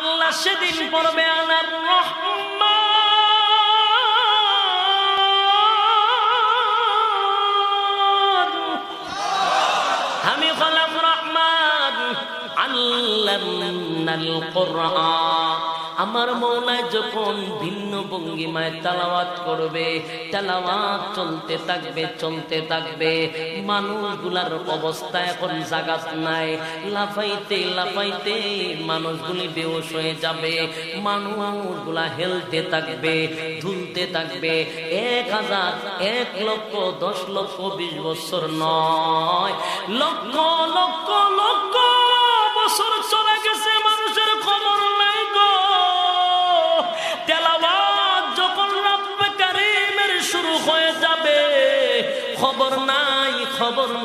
আল্লাহ সেদিন পড়বে আনার আমি হলাম রহমান আল্লাহ কোরআন। আমার মৌলায় যখন ভিন্ন ভঙ্গিমায় তালাওয়াত করবে, তালাওয়াত চলতে থাকবে চলতে থাকবে, মানুষগুলার অবস্থা এখন জাগাত নাই। লাফাইতে লাফাইতে মানুষগুলি বেউস হয়ে যাবে, মানুষগুলা হেলতে থাকবে, ধুলতে থাকবে। এক হাজার এক লক্ষ, দশ লক্ষ, বিশ বছর নয়, লক্ষ লক্ষ লক্ষ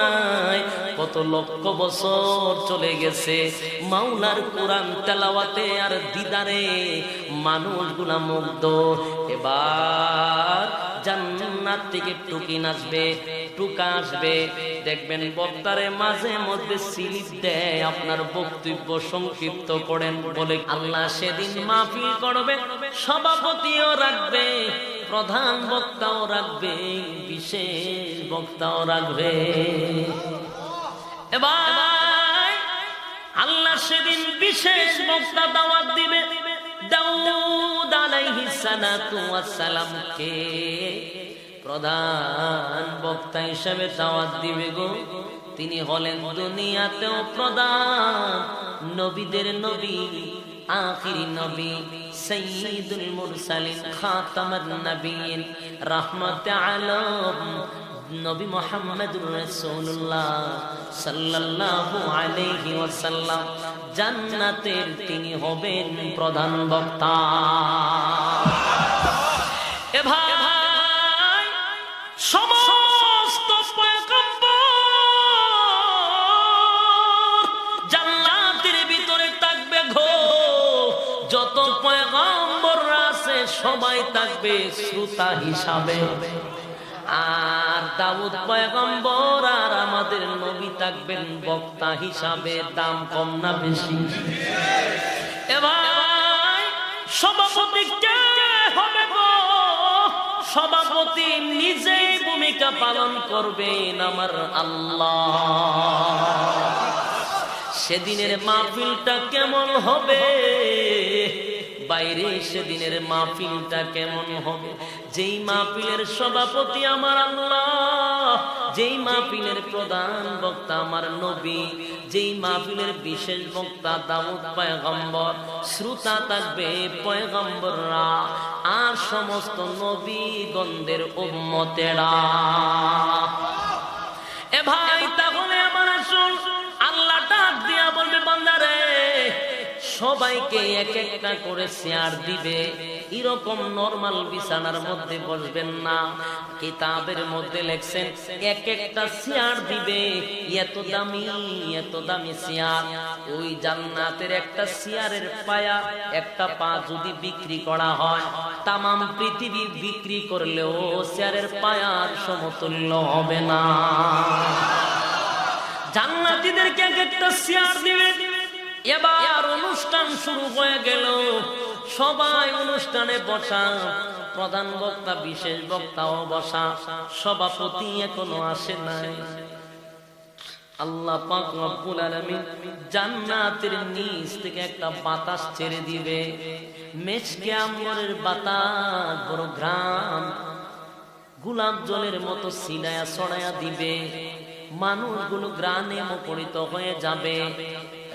নাই। কত লক্ষ বছর চলে গেছে। মাওলার কোরআন তেলাওয়াতে আর দিদারে মানুষগুলা মুগ্ধ। এবার জান্নাত থেকে টুকি নাচবে, টুকা আসবে। দেখবেন বক্তারে মাঝে মধ্যে স্লিপ দেয়, আপনার বক্তব্য সংক্ষিপ্ত করেন বলে আল্লাহ সেদিন মাফি করবে, সভাপতিও রাখবে। প্রধান বক্তাও রাখবে, বিশেষ বক্তাও রাখবে। এবার আল্লাহ সেদিন বিশেষ বক্তা দাওয়াত দিবে সালামকে প্রধান বক্তা হিসেবে দাওয়াত দিবে গো। তিনি হলেন দুনিয়াতেও প্রধান নবীদের নবী আখিরি নবী সৈয়দুল মুরসালিন খাতামুন নবীন রাহমাত আলম নবী মোহাম্মদুর রাসূলুল্লাহ সাল্লাল্লাহু আলাইহি ওয়াসাল্লাম জান্নাতের তিনি হবেন প্রধান বক্তা। এ ভাই সমস্ত সবাই থাকবে শ্রোতা হিসাবে। আর দাউদ পয়গম্বর আর আমাদের নবী থাকবেন বক্তা হিসাবে, দাম কম না বেশি। এবার সভাপতি কে হবে গো? সভাপতি নিজেই ভূমিকা পালন করবেন আমার আল্লাহ। সেদিনের মাহফিলটা কেমন হবে? বাইরে সেদিনের মাহফিলটা কেমন হবে? যেই মাহফিলের সভাপতি আমার আল্লাহ, যেই মাহফিলের প্রধান বক্তা আমার নবী, যেই মাহফিলের বিশেষ বক্তা দাউদ পয়গম্বর, শ্রোতা থাকবে পয়গম্বররা আর সমস্ত নবীগণদের উম্মতেরা। এ ভাই তাহলে সবাইকে এক একটা করে শেয়ার দিবে। এরকম নরমাল বিছানার মধ্যে বসবেন না। কিতাবের মধ্যে লেখছেন, এক একটা শেয়ার দিবে। এত দামি এত দামি শেয়ার। ওই জান্নাতের একটা শেয়ারের পায়া, একটা পা যদি বিক্রি করা হয়, তামাম পৃথিবী বিক্রি করলেও শেয়ারের পায়ার সমতুল্য হবে না। জান্নাতীদেরকে এক একটা শেয়ার দিবে। এবার অনুষ্ঠান শুরু হয়ে গেল। সবাই অনুষ্ঠানে বসা। প্রধান বক্তা, বিশেষ বক্তাও বসা। সভাপতি এখনও আসে নাই। আল্লাহ জান্নাতের নিচ থেকে একটা বাতাস ছেড়ে দিবে। মেচকে আমরের বাতাস, বড় গ্রাম গোলাপ জলের মতো সিনায়া ছড়ায়া দিবে। মানুষগুলো গ্রামে মুখরিত হয়ে যাবে।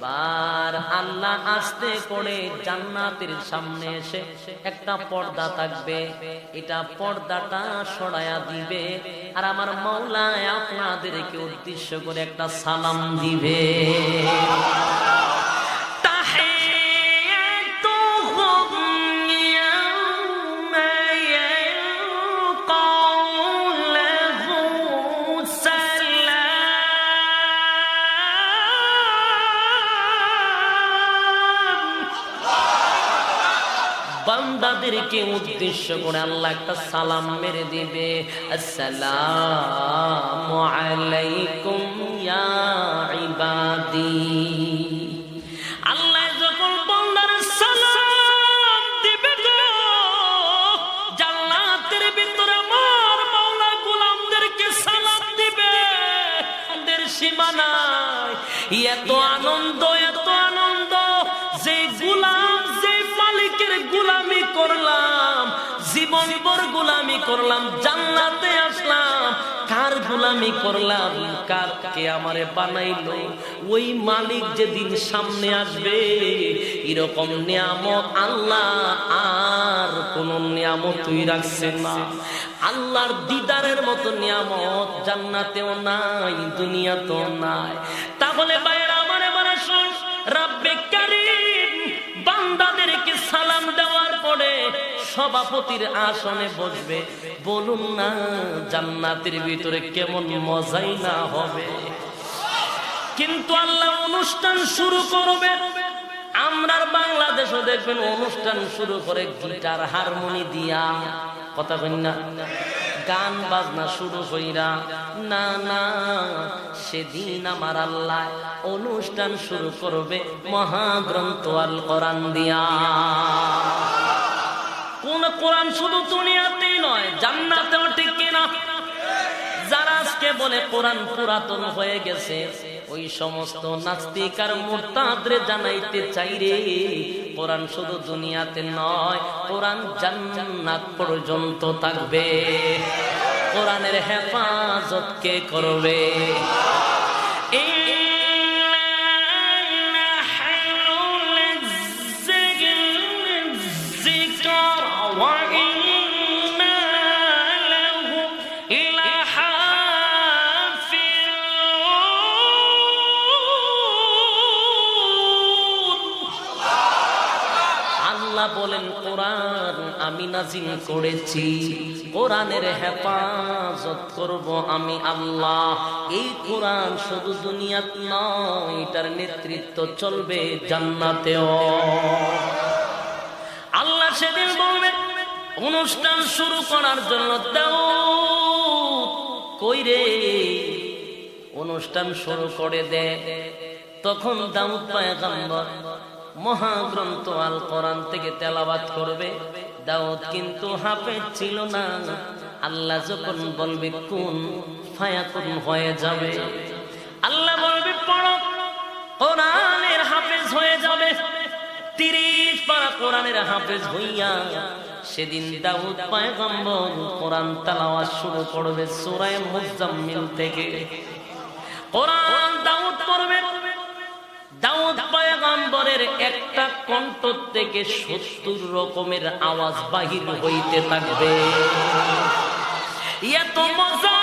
এবার আল্লাহ আসতে করে জান্নাতের সামনে এসে একটা পর্দা থাকবে। এটা পর্দাটা সরায়া দিবে। আর আমার মৌলায় আপনাদেরকে উদ্দেশ্য করে একটা সালাম দিবে। বান্দাদেরকে উদ্দেশ্য করে আল্লাহ একটা সালাম মেরে দিবে। সীমানায় এত আনন্দ জীবন ভর গুলামি করলাম, জান্নাতে আসলাম। কার গুলামি করলাম? কার কে আমারে বানাইলো? ওই মালিক যেদিন সামনে আসবে, এরকম নিয়ামত আল্লাহ আর কোন নিয়ামত তুই রাখছেন না। আল্লাহর দিদারের মতো নিয়ামত জান্নাতেও নাই, দুনিয়াতেও নাই। তাহলে বাইরে আমার এবারে শোন, রাব্বে সভাপতির আসনে বসবে। বলুন না, জান্নাতের ভিতরে কেমন মজাই না হবে। কিন্তু আল্লাহ অনুষ্ঠান শুরু করবে। আমরার বাংলাদেশও দেখবেন অনুষ্ঠান শুরু করে গিটার, হারমোনি দিয়া। কথা না। গান, বাজনা শুরু কইরা, না না, সেদিন আমার আল্লাহ অনুষ্ঠান শুরু করবে মহাগ্রন্থ আল কোরআন দিয়া। কোন কোরআন শুধু দুনিয়াতেই নয়, জান্নাতেও ঠিক কিনা? যারা আজকে বলে কোরআন পুরাতন হয়ে গেছে, ওই সমস্ত নাস্তিক আর মোরতাদরে জানাইতে চাই রে, কোরআন শুধু দুনিয়াতে নয়, কোরআন জান্নাত পর্যন্ত থাকবে। কোরআনের হেফাজত কে করবে? নাজিল করেছি। কোরআনের হেফাজত করব আমি আল্লাহ। এই কোরআন শুধু দুনিয়াত নয়, এটার নেতৃত্ব চলবে জান্নাতেও। আল্লাহ সেদিন বলবেন অনুষ্ঠান শুরু করার জন্য দাও। কই রে? অনুষ্ঠান শুরু করে দে। তখন দাউদ পায়গাম্বর মহাগ্রন্থ আল কোরআন থেকে তেলাবাত করবে। দাউদ কিন্তু হাফেজ ছিল না। আল্লাহ যখন বলবে, কোন ফায়াকুন হয়ে যাবে? আল্লাহ বলবে, পড়ো, কোরআনের হাফেজ হয়ে যাবে। তিরিশ পারা কোরআনের হাফেজ হইয়া সেদিন দাউদ পায়গম্বর কোরআন তালাওয়াত শুরু করবে সূরা মুজাম্মিল থেকে। কোরআন দাউদ পড়বে দাউদ পয়গম্বরের একটা কণ্ঠ থেকে সত্তর রকমের আওয়াজ বাহির হইতে থাকবে। এত মজা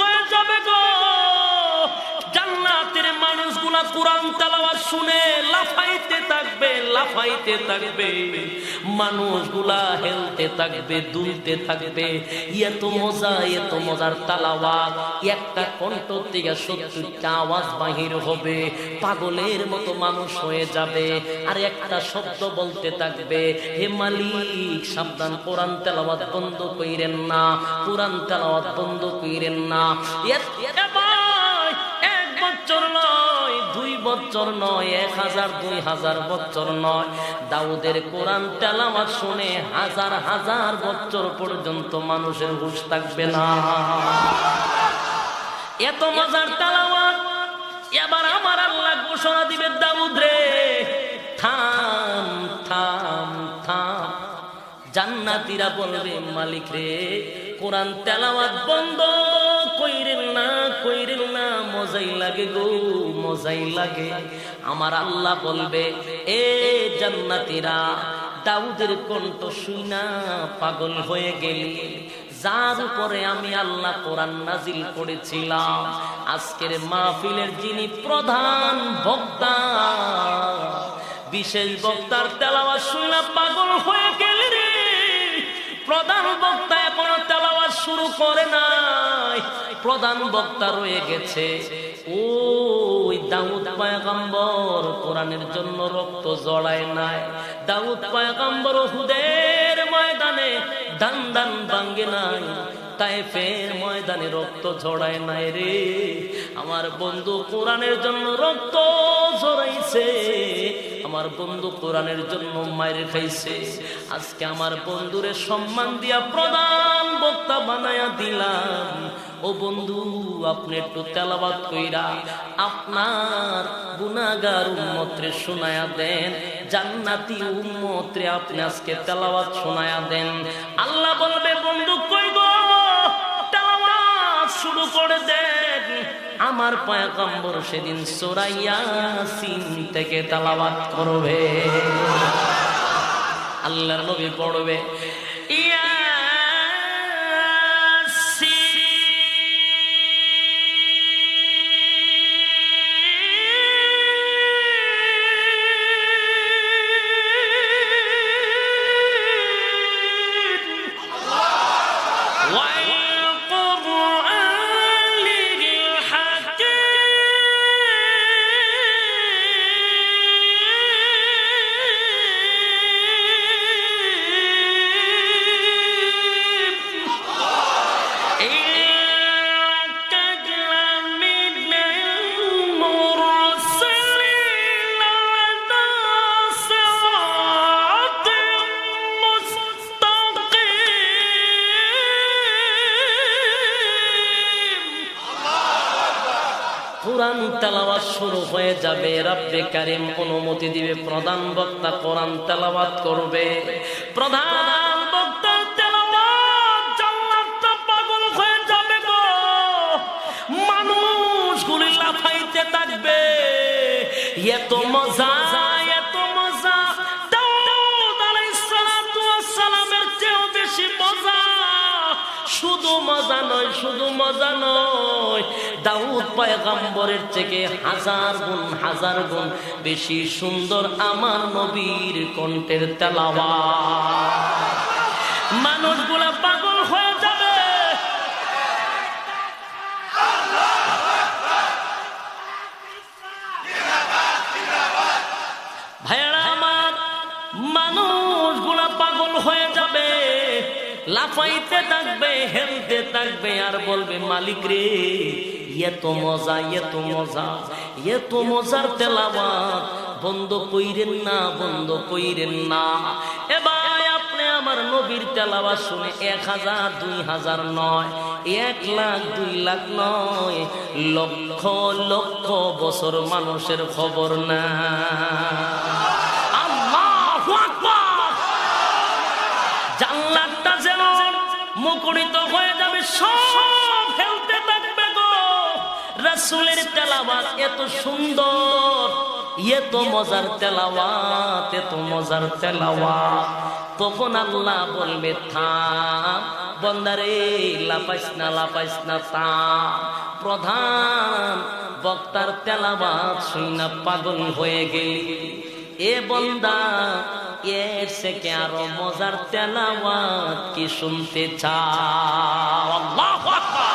হয়ে যাবে জান্নাতের মানুষগুলা শুনে লাফাইতে লাফাইতে থাকবে, মানুষগুলা হেলতে থাকবে, দুলতে থাকবে। এত মজা, এত মজার তালাওয়াত। একটা কণ্ঠ থেকে সত্তরটা আওয়াজ বাহির হবে। পাগলের মতো মানুষ হয়ে যাবে। আর একটা শব্দ বলতে থাকবে, হে মালিক, সাবধান, কোরআন তেলাওয়াত বন্ধ কইরেন না, কোরআন তেলাওয়াত বন্ধ কইরেন না। এক বছর নয় বছর নয়, এক হাজার, দুই হাজার বছর নয়। দাউদের কোরআন তেলাওয়াত শুনে হাজার হাজার বছর পর্যন্ত মানুষের হুশ থাকবে না। এত মজার তেলাওয়াত, এবার আমার আল্লাহ ঘোষণা দিবে দাউদ রে। থাম থাম থাম। জান্নাতীরা বলবে, মালিক রে কোরআন তেলাওয়াত বন্ধ। কইরেন না কইরেন না, মজাই লাগে গো, মজাই লাগে। আমার আল্লাহ বলবে, এ জান্নাতীরা, দাউদের কণ্ঠ শুইনা পাগল হয়ে গেলি। যার উপরে আমি আল্লাহ কোরআন নাজিল করেছিলাম, আজকের মাহফিলের যিনি প্রধান বক্তা, বিশেষ বক্তার তেলাওয়াত শুইনা পাগল হয়ে গেলি রে। প্রধান শুরু করে নাই। প্রধান বক্তা রয়ে গেছে। ওই দাউদ পায়গাম্বর কোরআনের জন্য রক্ত জড়ায় নাই। দাউদ পায়গাম্বর হুদের ময়দানে দান দান ভাঙ্গে নাই। তাইফের ময়দানে রক্ত ঝড়ায় নাই রে। আমার বন্ধু কোরআনের জন্য রক্ত ঝরাইছে। আমার বন্ধু কোরআনের জন্য মায়ের খাইছে। আজকে আমার বন্ধুরে সম্মান দিয়া প্রধান বক্তা বানায়া দিলাম। ও বন্ধু, আপনি একটু তেলাবাদ কইরা আপনার গুনাগার উন্মত্রে শোনায়া দেন, জান্নাতি উম্মত্রে আপনি আজকে তেলাবাদ শোনায়া দেন। আল্লাহ বলবে, বন্ধু তেলাওয়াত শুরু করে দেন। আমার পয়াকম্বর সেদিন সোরাইয়া সিন থেকে তালাবাত করবে। আল্লাহর নবী পড়বে ইয়াসিন যাবে রাব্বে কারিম অনুমতি দিবে প্রধান বক্তা কোরআন তেলাওয়াত করবে। প্রধান থাকবে। এত মজা শুধু মজা নয়, শুধু মজা নয়। দাউদ পায়গাম্বরের থেকে হাজার গুণ হাজার গুণ বেশি সুন্দর আমার নবীর কণ্ঠের তেলাওয়া মানুষগুলা লাফাইতে থাকবে, হেলতে থাকবে, আর বলবে, মালিক রে, এত মজা এত মজা, এত মজার তেলাওয়াত, বন্ধ কইরেন না, বন্ধ কইরেন না। এবার আপনি আমার নবীর তেলাওয়াত শুনে এক হাজার, দুই হাজার নয়, এক লাখ, দুই লাখ নয়, লক্ষ লক্ষ বছর মানুষের খবর না আল্লাহু আকবার জান্নাতটা যেন মুখরিত হয়ে যাবে, সব ফেলতে থাকবে গো। রাসূলের তেলাওয়াত এত সুন্দর, এত মজার তেলাওয়াত, এত মজার তেলাওয়াত। তখন আল্লাহ বলবে থাম বন্দারে লাপাইস না লাপাইস না তা প্রধান বক্তার তেলাওয়াত শুইনা পাগল হয়ে গেলি। এ বন্দা এর থেকে আরও মজার তেলাওয়াত কি শুনতে চাও? আল্লাহু আকবার।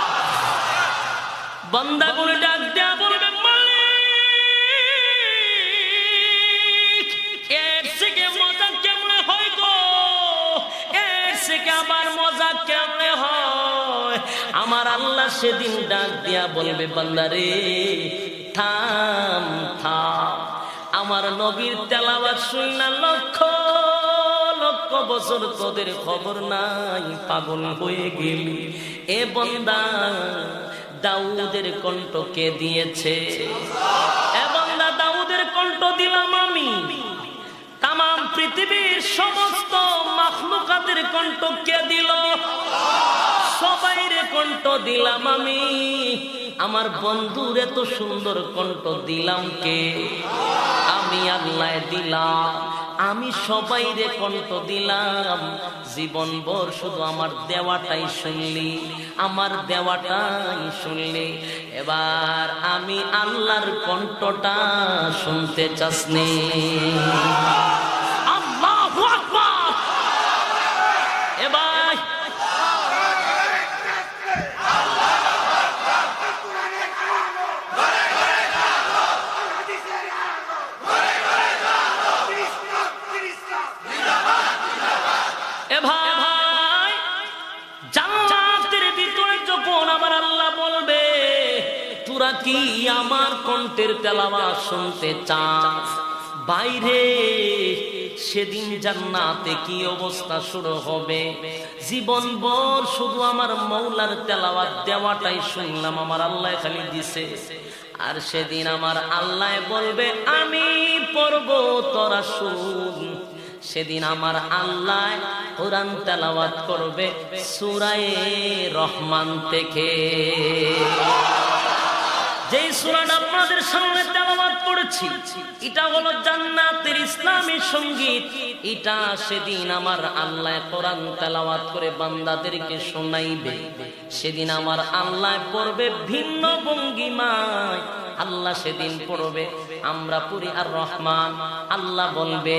বান্দাগুলো ডাক দেয়া বলবে কেমনে হয় গো? হয়? আমার আল্লাহ সেদিন ডাক দিয়া বলবে বান্দারে থাম থাম। আমার নবীর তেলাওয়াত শুইনা লক্ষ লক্ষ বছর তোদের খবর নাই, পাগল হয়ে গেলি। এ বন্দা দাউদের কণ্ঠ কে দিয়েছে? এ বন্দা দাউদের কণ্ঠ দিলাম আমি। তাম পৃথিবীর সমস্ত মাখলুকাতের কণ্ঠ কে দিল? সবাইরে কণ্ঠ দিলাম আমি। আমার বন্ধুর এত সুন্দর কণ্ঠ দিলাম কে? আমি আল্লাহ দিলাম। আমি সবাই রে কণ্ঠ দিলাম। জীবন ভর শুধু আমার দেওয়াটাই শুনলি, আমার দেওয়াটাই শুনলি। এবার আমি আল্লাহর কণ্ঠটা শুনতে চাসনি। কি আমার কণ্ঠের তেলাওয়া শুনতে চাস বাইরে, সেদিন জান্নাতে কি অবস্থা শুরু হবে? জীবন ভর শুধু আমার মৌলার তেলাওয়াত দেওয়াটাই শুনলাম, আমার আল্লাহ খালি দিছে। আর সেদিন আমার আল্লাহ বলবে, আমি পড়ব তোরা শুন। সেদিন আমার আল্লাহ কোরআন তেলাওয়াত করবে সুরায়ে রহমান থেকে। সুরাটা আপনাদের সামনে তেলাওয়াত করেছি। এটা হলো জান্নাতের ইসলামী সংগীত। এটা সেদিন আমার আল্লাহ কোরআন তেলাওয়াত করে বান্দাদেরকে শোনাইবে। সেদিন আমার আল্লাহ পড়বে ভিন্ন ভঙ্গিমায়। আল্লাহ সেদিন পড়বে আমরা পড়ি আর রহমান। আল্লাহ বলবে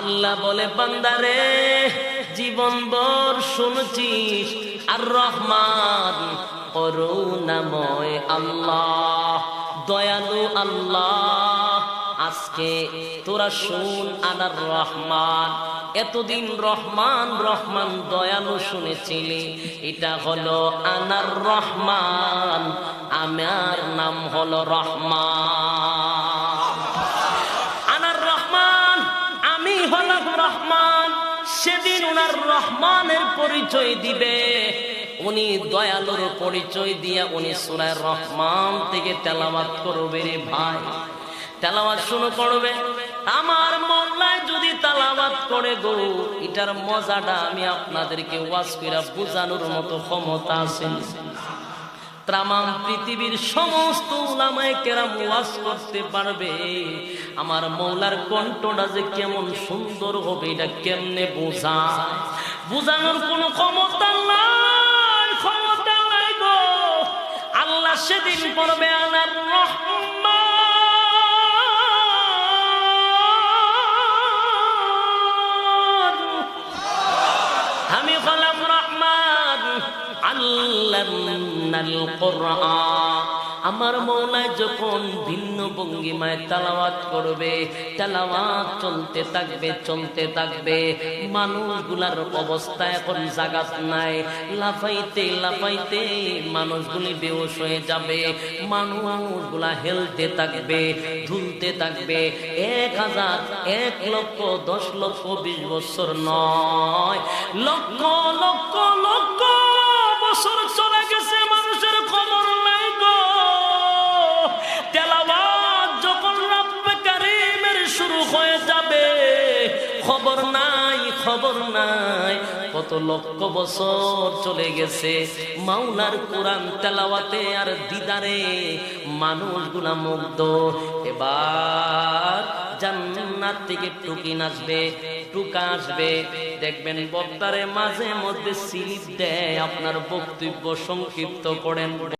আল্লাহ বলে, বান্দারে, জীবন বর শুনছিস, আর রহমান করুণাময় আল্লাহ, দয়ালু আল্লাহ, আজকে তোরা শুন আনার রহমান। এতদিন রহমান রহমান, দয়ালু শুনেছিলি, এটা হলো আনার রহমান, আমার নাম হলো রহমান। সেদিন ওনার রহমানের পরিচয় দিবে। উনি দয়ালুর পরিচয় দিয়ে উনি সুরায় রহমান থেকে তেলাবাদ করবে রে ভাই। তেলাওয়াত শুরু করবে আমার মল্লায় যদি তালাবাত করে গো, এটার মজাটা আমি আপনাদেরকে ওয়াজ করে বোঝানোর মতো ক্ষমতা আছে। তামাম পৃথিবীর সমস্ত উলামায় কেরাম ওয়াজ করতে পারবে। আমার মৌলার কণ্ঠটা যে কেমন সুন্দর হবে, এটা কেমনে বোঝা বোঝানোর কোনো ক্ষমতা নাই ক্ষমতা নাই গো। আল্লাহ সেদিন পড়বে আনার রহমান কোরআন। আমার মৌলায় যখন ভিন্ন ভঙ্গিমায় তালাওয়াত করবে, তালাওয়াত চলতে থাকবে চলতে থাকবে, মানুষগুলার অবস্থা এখন জাগাত নাই। লাফাইতে লাফাইতে মানুষগুলি বেউস হয়ে যাবে, মানুষগুলা হেলতে থাকবে ধুলতে থাকবে। এক হাজার এক লক্ষ দশ লক্ষ বিশ বছর নয় লক্ষ লক্ষ লক্ষ খবর নাই খবর নাই। কত লক্ষ বছর চলে গেছে। মাওলার কোরআন তেলাওয়াতে আর দিদারে মানুষগুলা মুগ্ধ। এবার জান্নাত থেকে টুকি নাচবে, টুকা আসবে। দেখবেন বক্তারে মাঝে মধ্যে স্লিপ দেয়, আপনার বক্তব্য সংক্ষিপ্ত করেন